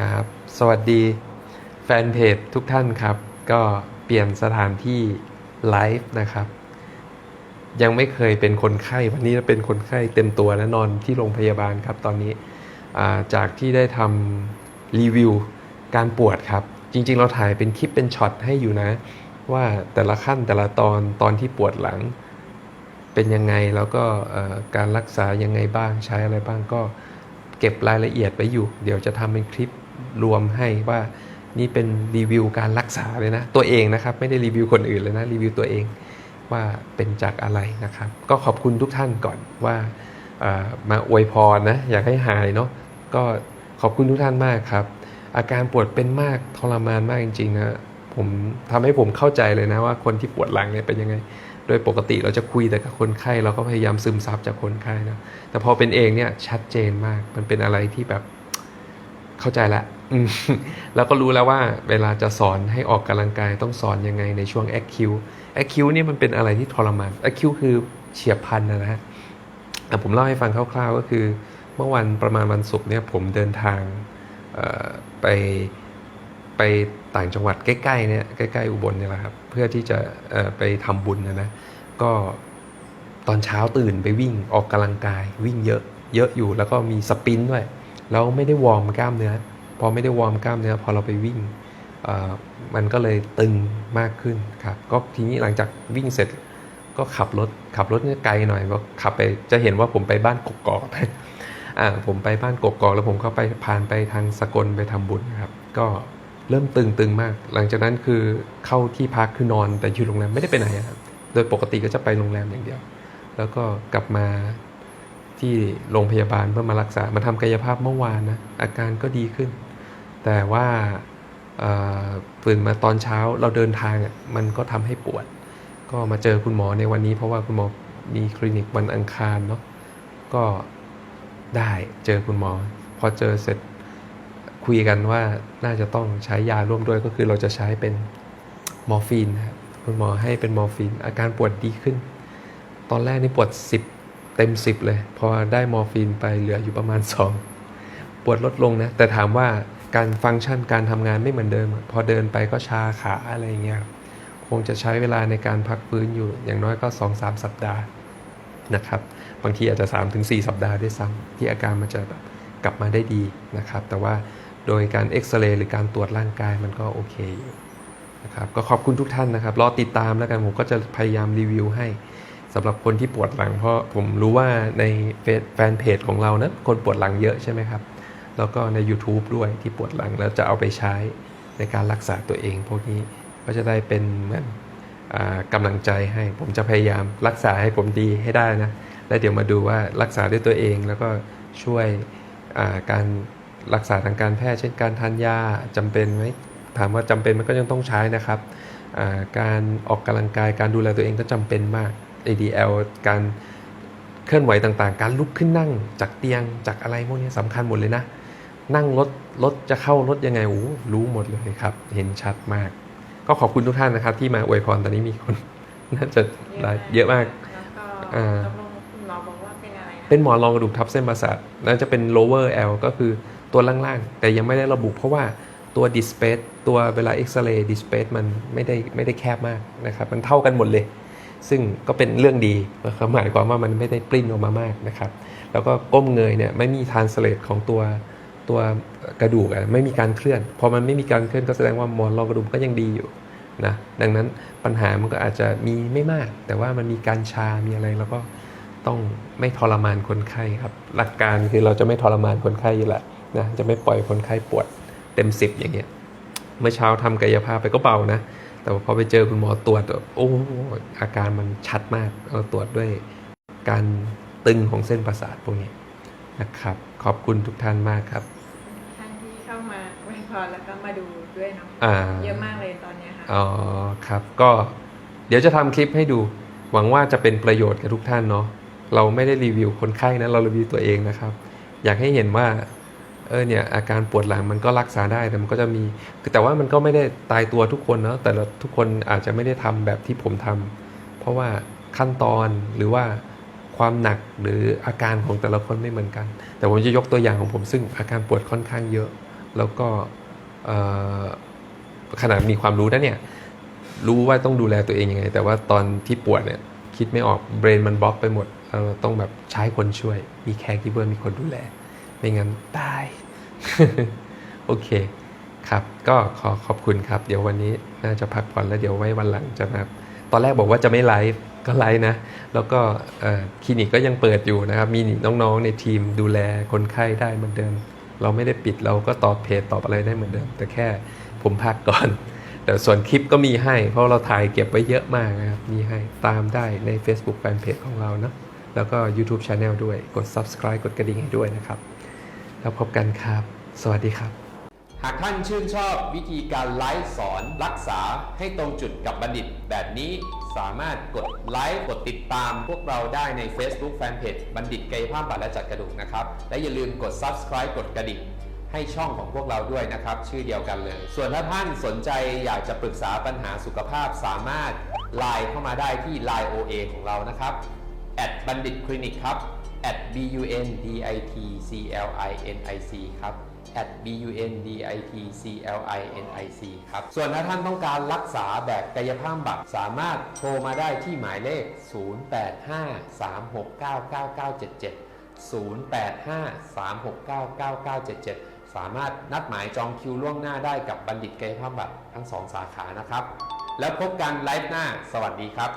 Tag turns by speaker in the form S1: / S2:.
S1: ครับ สวัสดีแฟนเพจทุกท่านครับ ก็เปลี่ยนสถานที่ไลฟ์นะครับ ยังไม่เคยเป็นคนไข้วันนี้เป็นคนไข้เต็มตัวและนอนที่โรงพยาบาลครับ ตอนนี้จากที่ได้ทำรีวิวการปวดครับ จริง ๆ เราถ่ายเป็นคลิปเป็นช็อตให้อยู่นะ ว่าแต่ละขั้นแต่ละตอนตอนที่ปวดหลัง เป็นยังไงแล้วก็การรักษายังไงบ้างใช้อะไรบ้างก็เก็บรายละเอียดไว้อยู่ เดี๋ยวจะทำเป็นคลิป รวมให้ว่านี่เป็นรีวิวการรักษาเลยนะ ตัวเองนะครับ ไม่ได้รีวิวคนอื่นเลยนะ รีวิวตัวเองว่าเป็นจากอะไรนะครับ ก็ขอบคุณทุกท่านก่อนว่ามาอวยพรนะ อยากให้หายเนาะก็ขอบคุณทุกท่านมากครับ อาการปวดเป็นมากทรมานมากจริงๆนะผมทำให้ผมเข้าใจเลยนะว่าคนที่ปวดหลังเนี่ยเป็นยังไง โดยปกติเราจะคุยแต่กับคนไข้เราก็พยายามซึมซับจากคนไข้นะแต่พอเป็นเองเนี่ยชัดเจนมากมันเป็นอะไรที่แบบ เข้าใจละแล้วก็รู้แล้วว่าเวลาจะสอนให้ออกกำลังกายต้องสอนยังไงในช่วงแอคคิวแอคคิวนี่มันเป็นอะไรที่ทรมานแอคคิวคือเฉียบพันนะฮะแต่ผมเล่าให้ฟังคร่าว ๆ ก็คือ เมื่อวันประมาณวันศุกร์เนี่ยผมเดินทางไปไปต่างจังหวัดใกล้ๆเนี่ยใกล้ๆอุบลเนี่ยแหละครับ เพื่อที่จะไปทำบุญนะนะก็ตอนเช้าตื่นไปวิ่งออกกำลังกาย วิ่งเยอะเยอะอยู่แล้วก็มีสปรินต์ด้วย แล้วไม่ได้วอร์มกล้ามเนื้อ พอไม่ได้วอร์มกล้ามเนื้อ พอเราไปวิ่งมันก็เลยตึงมากขึ้นครับ ก็ทีนี้หลังจากวิ่งเสร็จก็ขับรถขับรถเนี่ยไกลหน่อยก็ขับไปจะเห็นว่าผมไปบ้านกกอกอ่าผมไปบ้านกกอกแล้วผมก็ไปผ่านไปทางสกลไปทำบุญครับ ก็เริ่มตึงตึงมาก หลังจากนั้นคือเข้าที่พักคือนอนแต่อยู่โรงแรมไม่ได้ไปไหนครับ โดยปกติก็จะไปโรงแรมอย่างเดียว แล้วก็กลับมา ที่โรงพยาบาลเพื่อมารักษา มาทำกายภาพเมื่อวานนะ อาการก็ดีขึ้น แต่ว่าตื่นมาตอนเช้าเราเดินทางอะมันก็ทำให้ปวด ก็มาเจอคุณหมอในวันนี้ เพราะว่าคุณหมอมีคลินิกวันอังคารเนาะ ก็ได้เจอคุณหมอ พอเจอเสร็จคุยกันว่าน่าจะต้องใช้ยาร่วมด้วยก็คือเราจะใช้เป็นมอร์ฟีนครับคุณหมอให้เป็นมอร์ฟีนอาการปวดดีขึ้น ตอนแรกนี่ปวด 10 เต็ม 10 เลย พอได้มอร์ฟีนไปเหลืออยู่ประมาณ 2 ปวดลดลงนะ แต่ถามว่าการฟังก์ชันการทำงานไม่เหมือนเดิม พอเดินไปก็ชาขาอะไรเงี้ยครับคงจะใช้เวลาในการพักฟื้นอยู่อย่างน้อยก็ 2-3 สัปดาห์นะครับบางทีอาจจะ 3-4 สัปดาห์ด้วยซ้ำที่อาการมันจะแบบกลับมาได้ดีนะครับ แต่ว่าโดยการเอ็กซเรย์หรือการตรวจร่างกายมันก็โอเคอยู่นะครับก็ขอบคุณทุกท่านนะครับ รอติดตามแล้วกันผมก็จะพยายามรีวิวให้ สำหรับคนที่ปวดหลัง เพราะผมรู้ว่าในแฟนเพจของเรานะคนปวดหลังเยอะใช่ไหมครับ แล้วก็ใน YouTube ด้วยที่ปวดหลังแล้วจะเอาไปใช้ในการรักษาตัวเองพวกนี้ก็จะได้เป็นเหมือนกำลังใจให้ผมจะพยายามรักษาให้ผมดีให้ได้นะ แล้วเดี๋ยวมาดูว่ารักษาด้วยตัวเองแล้วก็ช่วยการรักษาทางการแพทย์เช่นการทานยาจำเป็นไหมถามว่าจำเป็นมันก็ยังต้องใช้นะครับ การออกกำลังกายการดูแลตัวเองก็จำเป็นมาก ADL การเคลื่อนไหวต่างๆ การลุกขึ้นนั่งจากเตียงจากอะไรพวกนี้สำคัญหมดเลยนะ นั่งรถรถจะเข้ารถยังไงโอ้โหรู้หมดเลยครับ เห็นชัดมาก ก็ขอบคุณทุกท่านนะครับ ที่มาอวยพรตอนนี้มีคนน่าจะหลายเยอะมาก
S2: แล้วก็
S1: อ่า
S2: ตกลงคุณหมอบอกว่าเป็นอะไรนะ
S1: เป็นหมอนรองกระดูกทับเส้นประสาทน่าจะเป็น lower L ก็คือตัวล่างๆ แต่ยังไม่ได้ระบุเพราะว่าตัว dispace ตัวเวลาเอ็กซเรย์ dispace มันไม่ได้ไม่ได้แคบมากนะครับ มันเท่ากันหมดเลย ซึ่งก็เป็นเรื่องดีนะครับหมายความว่ามันไม่ได้ปริ้นออกมามากนะครับ แล้วก็ก้มเงยเนี่ยไม่มี translate ของตัวตัวกระดูกอะไม่มีการเคลื่อน พอมันไม่มีการเคลื่อนก็แสดงว่ามอนรองกระดูกก็ยังดีอยู่นะดังนั้นปัญหามันก็อาจจะมีไม่มาก แต่ว่ามันมีการชา มีอะไรแล้วก็ต้องไม่ทรมานคนไข้ครับ หลักการคือเราจะไม่ทรมานคนไข้อยู่และนะจะไม่ปล่อยคนไข้ปวดเต็มสิบอย่างเงี้ยเมื่อเช้าทำกายภาพไปก็เบานะ แต่ว่าพอไปเจอคุณหมอตรวจโอ้อาการมันชัดมากเราตรวจด้วยการตึงของเส้นประสาทพวกนี้นะครับ ขอบคุณทุกท่านมากครับ
S2: ท่านที่เข้ามาไว้พรแล้วก็มาดูด้วยเนาะ
S1: อ่า
S2: เยอะมากเลยตอนเนี้ยค่ะ
S1: อ๋อครับก็เดี๋ยวจะทำคลิปให้ดู หวังว่าจะเป็นประโยชน์กับทุกท่านเนาะเราไม่ได้รีวิวคนไข้นะเรารีวิวตัวเองนะครับ อยากให้เห็นว่า เออเนี่ยอาการปวดหลังมันก็รักษาได้แต่มันก็จะมีแต่ว่ามันก็ไม่ได้ตายตัวทุกคนเนาะแต่ละทุกคนอาจจะไม่ได้ทำแบบที่ผมทำเพราะว่าขั้นตอนหรือว่าความหนักหรืออาการของแต่ละคนไม่เหมือนกัน แต่ผมจะยกตัวอย่างของผมซึ่งอาการปวดค่อนข้างเยอะ
S3: แล้วก็ขนาดมีความรู้นะเนี่ยรู้ว่าต้องดูแลตัวเองยังไง แต่ว่าตอนที่ปวดเนี่ยคิดไม่ออกเบรนมันบล็อกไปหมดเราต้องแบบใช้คนช่วย มีแคร์กิเบอร์มีคนดูแล ไม่งั้นตาย โอเคครับ ก็ขอขอบคุณครับ เดี๋ยววันนี้น่าจะพักผ่อนแล้วเดี๋ยวไว้วันหลังจะมาตอนแรกบอกว่าจะไม่ไลฟ์ก็ไลฟ์นะ แล้วก็เอ่อคลินิกก็ยังเปิดอยู่นะครับ มีน้องๆในทีมดูแลคนไข้ได้เหมือนเดิม เราไม่ได้ปิดเราก็ตอบเพจตอบอะไรได้เหมือนเดิม แต่แค่ผมพักก่อน แต่ส่วนคลิปก็มีให้ เพราะเราถ่ายเก็บไว้เยอะมากนะครับ มีให้ตามได้ใน Facebook Fanpage ของเราเนาะแล้วก็ YouTube Channel ด้วยกด Subscribe กดกระดิ่งให้ด้วยนะครับ แล้วพบกันครับ สวัสดีครับ
S1: หากท่านชื่นชอบวิธีการไลฟ์สอนรักษาให้ตรงจุดกับบัณฑิต แบบนี้สามารถกดไลค์กดติดตามพวกเราได้ใน Facebook Fanpage บัณฑิตกายภาพบำบัดและจัดกระดูกนะครับ และอย่าลืมกด Subscribe กดกระดิ่งให้ช่องของพวกเราด้วยนะครับ ชื่อเดียวกันเลย ส่วนถ้าท่านสนใจอยากจะปรึกษาปัญหาสุขภาพสามารถไลน์เข้ามาได้ที่ Line OA ของเรานะครับ at บัณฑิตคลินิกครับ at b u n d i t c l i n i c ครับ at b u n d i t c l i n i c ครับ ส่วนถ้าท่านต้องการรักษาแบบกายภาพบำบัดสามารถโทรมาได้ที่หมายเลข0853699977 สามารถนัดหมายจองคิวล่วงหน้าได้กับบัณฑิตกายภาพบำบัดทั้งสองสาขานะครับ แล้วพบกันไลฟ์หน้า สวัสดีครับ